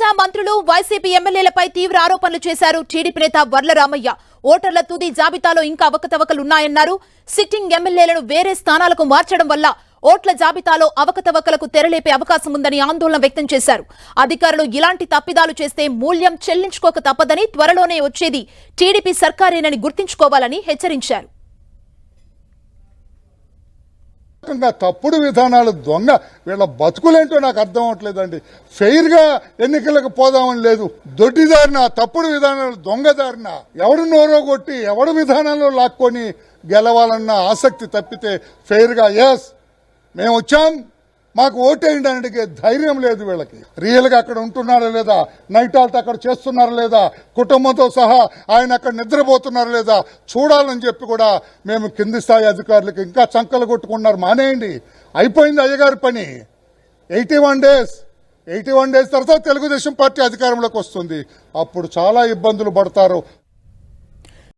తాజా మంత్రులు వైసీపీ ఎమ్మెల్యేలపై తీవ్ర ఆరోపణలు చేశారు టీడీపీ నేత వర్లరామయ్య ఓటర్ల తుది జాబితాలో ఇంకా అవకతవకలున్నాయన్నారు సిట్టింగ్ ఎమ్మెల్యేలను వేరే స్థానాలకు మార్చడం వల్ల ఓట్ల జాబితాలో అవకతవకలకు తెరలేపే అవకాశం ఉందని ఆందోళన వ్యక్తం చేశారు. అధికారులు ఇలాంటి తప్పిదాలు చేస్తే మూల్యం చెల్లించుకోక తప్పదని త్వరలోనే వచ్చేది టీడీపీ సర్కారేనని గుర్తుంచుకోవాలని హెచ్చరించారు. రకంగా తప్పుడు విధానాలు దొంగ వీళ్ళ బతుకులేంటో నాకు అర్థం అవట్లేదండి. ఫెయిర్గా ఎన్నికలకు పోదామని లేదు. దొడ్డిదారిన తప్పుడు విధానాలు దొంగదారిన ఎవడు నోరో కొట్టి ఎవడు విధానంలో లాక్కొని గెలవాలన్న ఆసక్తి తప్పితే ఫెయిర్గా ఎస్ మేము వచ్చాం. మాకు ఓటేయడానికి ధైర్యం లేదు వీళ్ళకి. రియల్గా అక్కడ ఉంటున్నారా లేదా? నైట్ ఆల్ట్ అక్కడ చేస్తున్నారా లేదా? కుటుంబంతో సహా ఆయన అక్కడ నిద్రపోతున్నారా లేదా? చూడాలని చెప్పి కూడా మేము కింది స్థాయి అధికారులకు ఇంకా చంకలు కొట్టుకున్నారు. మానేయండి. అయిపోయింది అయ్యగారి పని. Eighty one days eighty one days తర్వాత తెలుగుదేశం పార్టీ అధికారంలోకి వస్తుంది. అప్పుడు చాలా ఇబ్బందులు పడతారు.